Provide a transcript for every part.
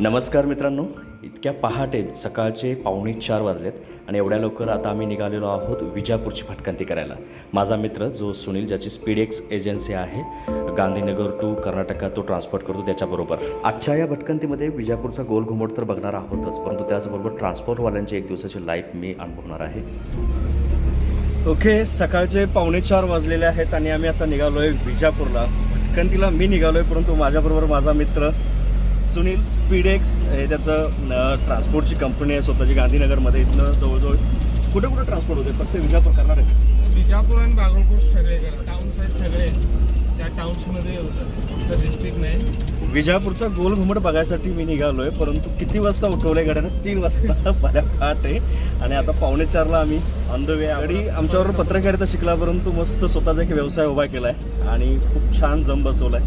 नमस्कार मित्रांनो इतक्या पहाटे सकाळचे पावणे चार वाजलेत आणि एवढ्या लवकर आता आम्ही निघालेलो आहोत विजापूरची भटकंती करायला. माझा मित्र जो सुनील ज्याची स्पीडेक्स एजन्सी आहे गांधीनगर टू कर्नाटका तो ट्रान्सपोर्ट करतो त्याच्याबरोबर. आजच्या या भटकंतीमध्ये विजापूरचा गोल घुमट तर बघणार आहोतच परंतु त्याचबरोबर ट्रान्सपोर्टवाल्यांची एक दिवसाची लाईफ मी अनुभवणार आहे. ओके सकाळचे पावणे चार वाजलेले आहेत आणि आम्ही आता निघालोय विजापूरला. भटकंतीला मी निघालोय परंतु माझ्याबरोबर माझा मित्र सुनील स्पीडेक्स हे त्याचं ट्रान्सपोर्टची कंपनी आहे स्वतःची गांधीनगरमध्ये इथनं जवळजवळ. कुठे कुठे ट्रान्सपोर्ट होते? फक्त विजापूर कर्नाटक? विजापूर आणि बागलकोट सगळे टाउन साईड सगळे त्या टाउन्समध्ये होतं. फक्त डिस्ट्रिक्ट नाही. विजापूरचा गोल घुमट बघायसाठी मी निघालोय परंतु किती वाजता उठवलंय गाड्यानं तीन वाजता बऱ्या पहाट. आहे आणि आता पावणे चारला आम्ही ऑन द वे गाडी आमच्याबरोबर पत्रकारिता शिकला परंतु मस्त स्वतःचा एक व्यवसाय उभा केलाय. आणि खूप छान जम बसवलाय.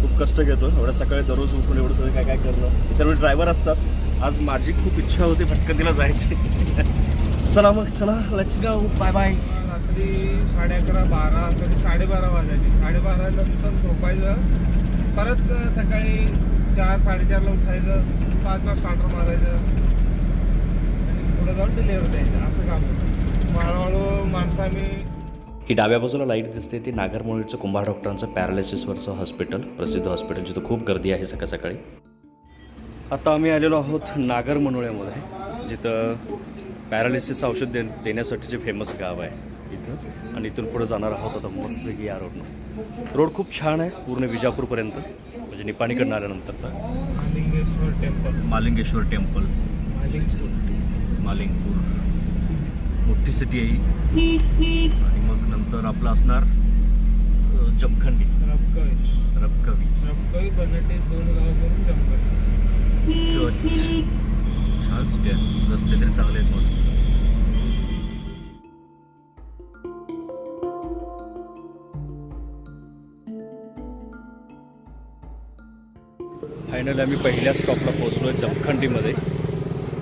खूप कष्ट घेतो. एवढ्या सकाळी दररोज उठून एवढं सगळं काय काय करणं. त्यावेळी ड्रायव्हर असतात. आज माझी खूप इच्छा होती भटकंतीला जायची? चला मग चला. लेट्स गाव बाय बाय रात्री साडे अकरा बारा कधी साडेबारा वाजायची. साडेबारा नंतर झोपायचं. परत सकाळी चार साडेचारला उठायचं. पाचला स्टार्टर मारायचं. आणि पुढं जाऊन डिलिव्हर द्यायचं. असं काम होतं. हळूहळू माणसं आम्ही ही डाव्या बाजूला लाइट दिसते ती नागरमोळीचं कुंभार डॉक्टरांचं पॅरालिसिसवरचं हॉस्पिटल प्रसिद्ध हॉस्पिटल जिथं खूप गर्दी आहे सकाळ सकाळी. आता आम्ही आलेलो आहोत नागरमनोळ्यामध्ये जिथं पॅरालिसिस औषध दे देण्यासाठीचे फेमस गाव आहे इथं. आणि इथून पुढे जाणार आहोत आता मस्त की या रोडनं रोड खूप छान आहे पूर्ण विजापूरपर्यंत म्हणजे निपाणीकडनं आल्यानंतरचा. Malingeshwar temple Malingeshwar temple Malingeshwar Malingpur. Electricity city आहे. आणि मग नंतर आपलं असणार जमखंडी. रबकवी. रबकवी बनाटे बनटे दोन गाव करून छान सिटी आहे रस्ते तरी चांगले आहेत मस्त. फायनली आम्ही पहिल्या स्टॉपला पोहोचलो आहे जमखंडीमध्ये.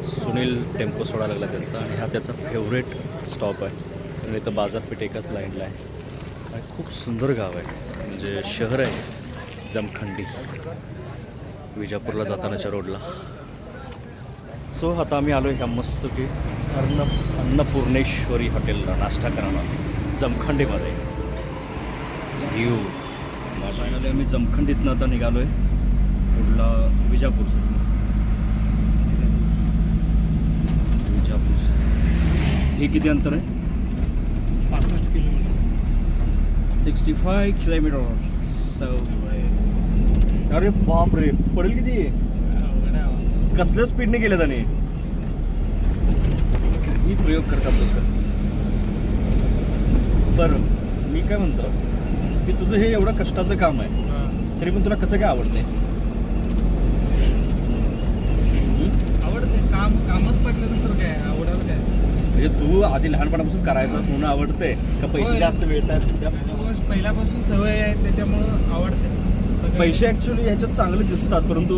सुनील टेम्पो सोडा लागला त्यांचा आणि हा त्याचा फेवरेट स्टॉप आहे. आणि इथं बाजारपेठ एकाच लाईनला आहे. आणि खूप सुंदर गाव आहे. म्हणजे शहर आहे जमखंडी. विजापूरला जातानाच्या रोडला सो आता आम्ही आलो ह्या मस्त की अन्न अन्नपूर्णेश्वरी हॉटेलला नाश्ता करायला. जमखंडीमध्ये. व्ह्यू फायनली आम्ही जमखंडीतनं आता निघालो आहे पुढला विजापूरसाठी विजापूर हे किती अंतर आहे? पासष्ट किलोमीटर. Sixty five kilometre. अरे बाप रे पडेल किती? कसल्या स्पीडने गेले त्याने काही प्रयोग करतात लोक. बरं मी काय म्हणतो? की तुझं हे एवढं कष्टाचं काम आहे. तरी पण तुला कसं काय आवडतंय? आवडते काम कामच पडल्यानंतर म्हणजे तू आधी लहानपणापासून करायचंच म्हणून आवडतंय. का पैसे. जास्त मिळतात? सध्या पहिल्यापासून- सवय आहे त्याच्यामुळं आवडते. पैसे ऍक्च्युली ह्याच्यात चांगले दिसतात परंतु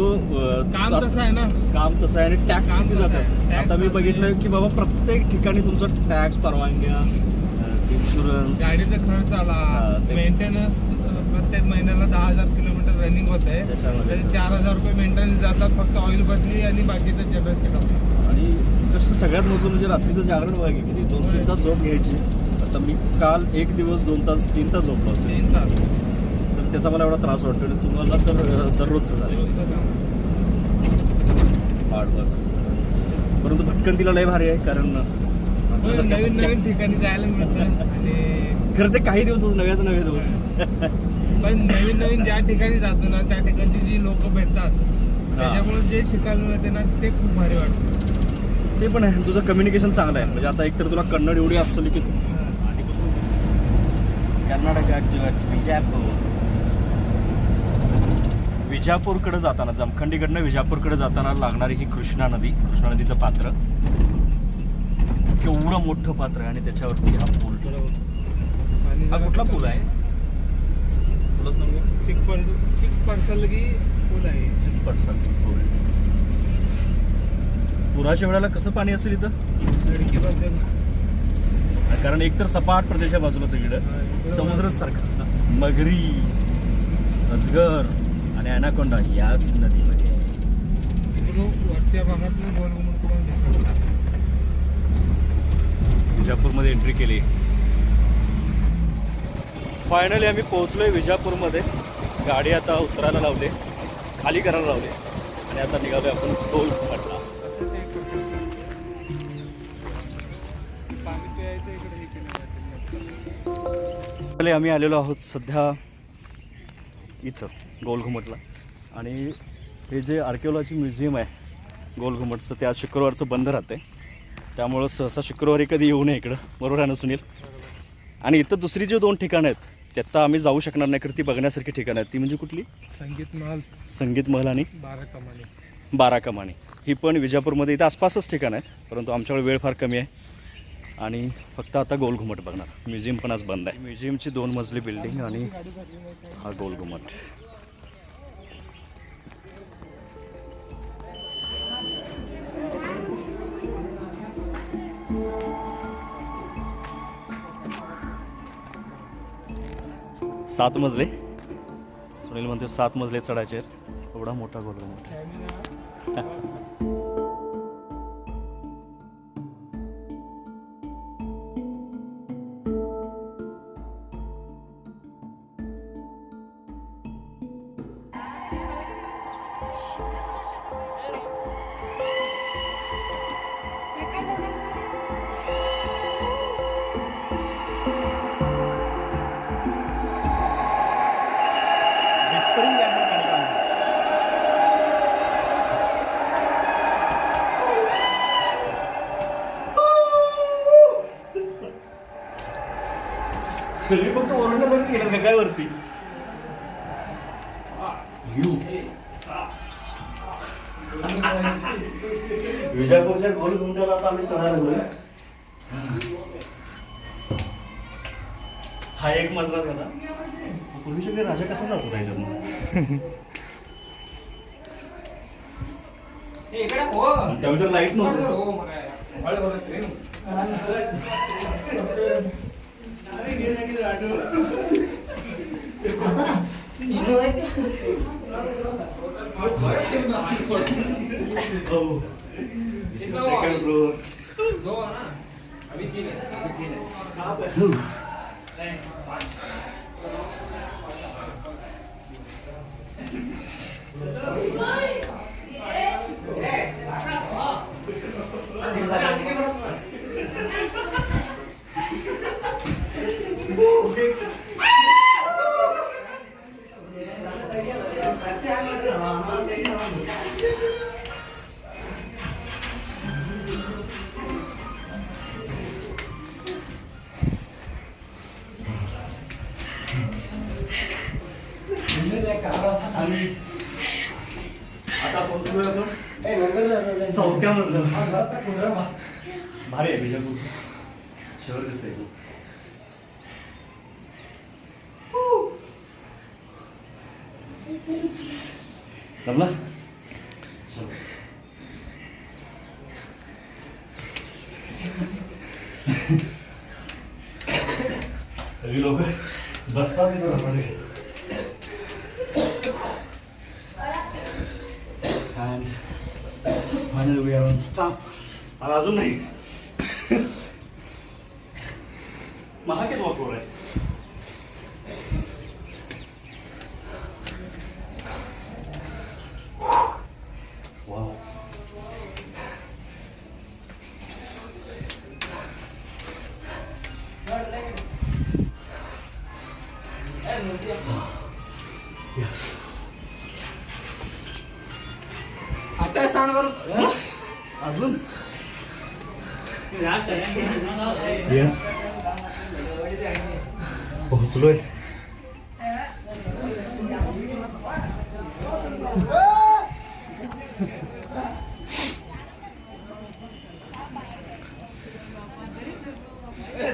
काम तसं आहे ना. काम तसं आहे आणि टॅक्स किती. जातात? आता मी. बघितलं की बाबा प्रत्येक ठिकाणी तुमचा टॅक्स परवानग्या इन्शुरन्स गाडीचा खर्च आला. मेंटेनन्स प्रत्येक महिन्याला दहा हजार किलोमीटर रनिंग होत आहे चार हजार रुपये मेंटेनन्स जातात फक्त ऑइल बदली आणि बाकीचं जनरलचे कसं सगळ्यात मोठं म्हणजे रात्रीचं जागरण की किती दोन तीन तास झोप घ्यायची. आता मी काल एक दिवस दोन तास तीन तास झोपलो असेल. तीन तास. तर त्याचा मला एवढा त्रास वाटतो आणि तुम्हाला तर दररोजचं झालं रोजचं काम. हार्ड वर्क परंतु भटकंतीला लय भारी आहे कारण नवीन नवीन ठिकाणी जायला मिळतं आणि खरं ते काही दिवसच नव्याच नवे दिवस. पण नवीन नवीन ज्या ठिकाणी जातो ना त्या ठिकाणची जी लोक भेटतात त्याच्यामुळे जे शिकायला मिळते ना ते खूप भारी वाटतं. ते पण आहे. तुझं कम्युनिकेशन चांगलं आहे. म्हणजे आता एकतर तुला कन्नड एवढी असली की कर्नाटक विजापूर विजापूरकडे जाताना जमखंडीकडनं विजापूरकडे जाताना लागणारी ही कृष्णा नदी कृष्णा नदीचं पात्र. केवढं मोठं पात्र आहे आणि त्याच्यावरती हा पूल हा कुठला पूल आहे? चिक चिक पडसलगी पूल आहे. चितपटसाठी पूल. पुराच्या वेळेला कसं पाणी असेल इथं? कारण एकतर सपाट प्रदेशा बाजूला सगळीकडं. समुद्र सारखा मगरी अजगर आणि अनाकोंडा याच नदीमध्ये. वरच्या करून दिसत विजापूरमध्ये एंट्री केली. फायनली आम्ही पोहोचलोय विजापूरमध्ये. गाडी आता उतरायला लावली. खाली करायला लावली. आणि आता निघालोय आपण टोल घुमटला फायनली आम्ही आलेलो आहोत सध्या इथं गोल घुमटला आणि हे जे आर्किओलॉजी म्युझियम आहे गोल घुमटचं ते आज शुक्रवारचं बंद राहते त्यामुळं सहसा शुक्रवारी कधी येऊ नये इकडं. बरोबर आहे ना सुनील? आणि इथं दुसरी जी दोन ठिकाणं आहेत त्यात आम्ही जाऊ शकणार नाही कारण ती बघण्यासारखी ठिकाणं आहेत. ती म्हणजे कुठली? संगीत महल. संगीत महल आणि? बारा कमानी. बारा कमानी. ही पण विजापूरमध्ये इथं आसपासच ठिकाण आहे परंतु आमच्याकडे वेळ फार कमी आहे. आणि फक्त आता गोल घुमट बघणार. म्युझियम पण आज बंद आहे. म्युझियमची दोन मजली बिल्डिंग आणि हा गोल घुमट सात मजले. सुनील म्हणतो सात मजले चढायचे आहेत. एवढा मोठा गोल घुमट सगळी फक्त ओरडण्यासाठी गेलं का काय वरती विजापूरच्या गोल गुंडाला आता आम्ही चढायला लागलोय हा एक मजला झाला पूर्वीच्या काही राजा कसा जातो त्याच्यातनं आणि त्यावेळी तर लाइट नव्हतं Oh, this is second floor. आता पोहोचलोय आपण चौथ्या मजल्यावर भारी आहे विजापूरचं शहर दिसतंय आहे जमला चलो. सगळी लोक बसतात तिथं top. आणि अजून नाही महाकेत वॉकवर आहे Wow. Yes. आता सांग बरं अजून येस पोहोचलोय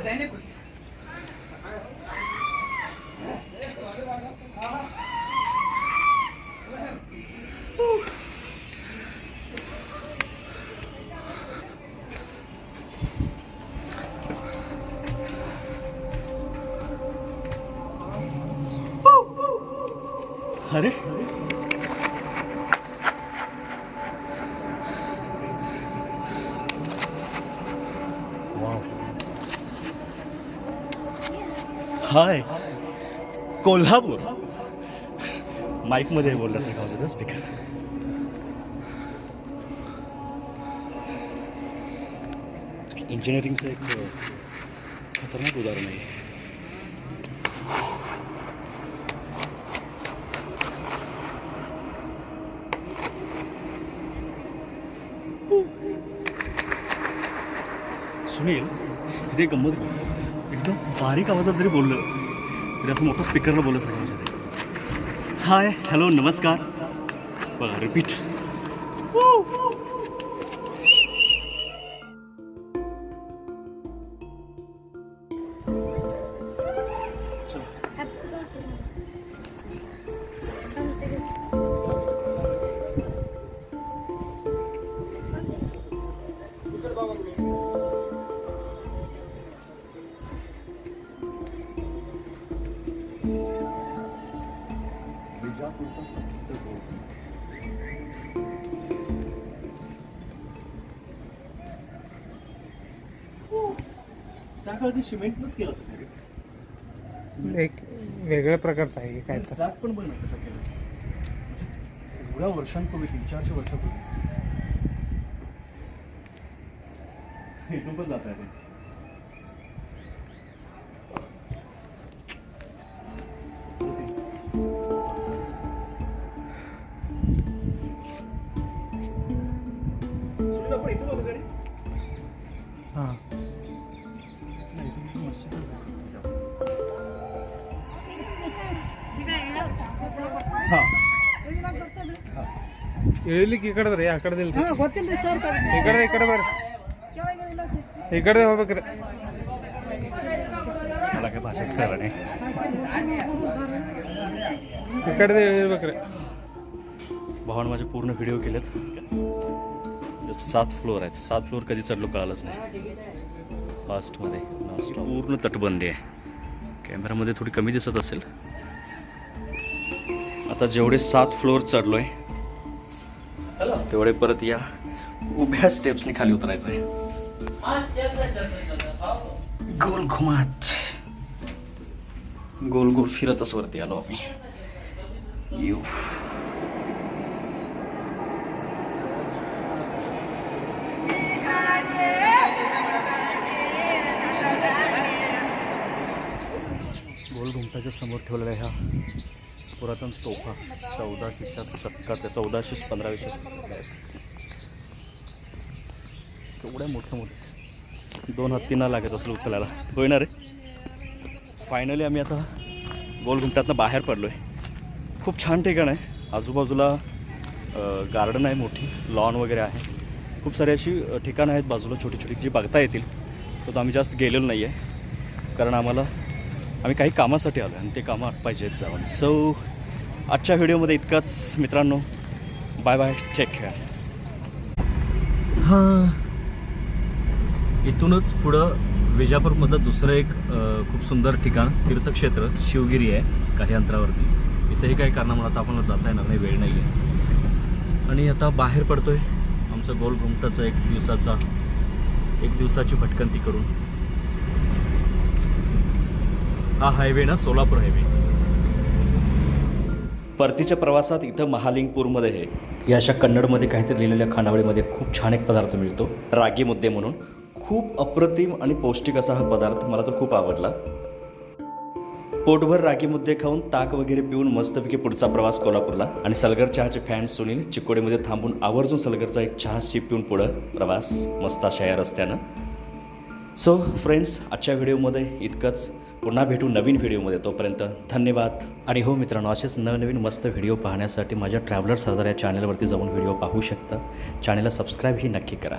अरे हाय. कोल्हापूर. माईकमध्ये बोलल्यासारखं होतं स्पीकर इंजिनिअरिंगचं एक खतरनाक उदाहरण आहे. सुनील इथे गंमत बारीक आवाजात जरी बोललं तरी असं मोठं स्पीकरला बोललं सगळ्यांच्या हाय हॅलो नमस्कार. बघा रिपीट काळात सिमेंटनंच केलं असं एक वेगळ्या प्रकारचं आहे काय तर. पण बघ ना कसं केलं? एवढ्या वर्षांपूर्वी तीन चारशे वर्षापूर्वी. हे इथून पण जात आहे हां. नाही इथून इथून मस्त हां येळली की इकडे बरं आकडे दिल ಹಾ ಗೊತ್ತಿಲ್ರಿ ಸರ್ इकडे इकडे बरं इकडे हो बघ मला काय भाषाच कळलं नाही इकडे येळी बघ भावानं माझे पूर्ण व्हिडिओ केलेत सात फ्लोअर आहेत सात फ्लोअर कधी चढलो कळालंच नाही फास्टमध्ये पूर्ण तटबंदी आहे. कॅमेरामध्ये थोडी कमी दिसत असेल. आता जेवढे सात फ्लोअर चढलो आहे तेवढे परत या उभ्या स्टेप्सने खाली उतरायचं आहे गोल घुमाट. गोल गोल फिरतच वरती आलो आम्ही. यू. भारताच्या समोर ठेवलेल्या ह्या पुरातन तोफा. चौदाशेच्या शतकातल्या चौदाशे पंधराशे केवढ्या मोठं मोठं दोन हत्तींना लागत असलं उचलायला. होय ना रे? फायनली आम्ही आता गोलघुमटातनं बाहेर पडलो आहे खूप छान ठिकाण आहे. आजूबाजूला गार्डन आहे मोठी. लॉन वगैरे आहे. खूप सारी अशी ठिकाणं आहेत बाजूला छोटी छोटी. जी बघता येतील तर आम्ही जास्त गेलेलो नाही आहे कारण आम्हाला आम्ही काही कामासाठी आलो आणि ते कामं पाहिजेत जाऊन. सो आजच्या व्हिडिओमध्ये इतकाच. मित्रांनो बाय बाय टेक केअर हां. इथूनच पुढं विजापूरमधलं दुसरं एक खूप सुंदर ठिकाण तीर्थक्षेत्र शिवगिरी आहे काही अंतरावरती. इथंही काही कारणामुळे आता आपण जाता येणार नाही वेळ नाही आहे आणि आता बाहेर पडतो आहे आमचं गोल घुमटाचं एक दिवसाचा एक दिवसाची भटकंती करून. हा हायवे ना सोलापूर हायवे परतीच्या प्रवासात इथं महालिंगपूरमध्ये आहे या अशा कन्नडमध्ये काहीतरी लिहिलेल्या खानावळीमध्ये खूप छान एक पदार्थ मिळतो. रागी मुद्दे म्हणून. खूप अप्रतिम आणि पौष्टिक असा हा पदार्थ मला तर खूप आवडला. पोटभर रागी मुद्दे खाऊन ताक वगैरे पिऊन मस्तपैकी पुढचा प्रवास कोल्हापूरला. आणि सलगर चहाचे फॅन सुनील चिकोडीमध्ये थांबून आवर्जून सलगरचा एक चहा शिप पिऊन पुढं प्रवास. मस्त अशा या रस्त्यानं. सो फ्रेंड्स आजच्या व्हिडिओमध्ये इतकंच. पुन्हा भेटू नवीन व्हिडिओमध्ये. तोपर्यंत धन्यवाद. आणि हो मित्रांनो असेच नवनवीन मस्त व्हिडिओ पाहण्यासाठी माझ्या ट्रॅव्हलर सरदार या चॅनलवरती जाऊन व्हिडिओ पाहू शकता. चॅनलला सबस्क्राईबही नक्की करा.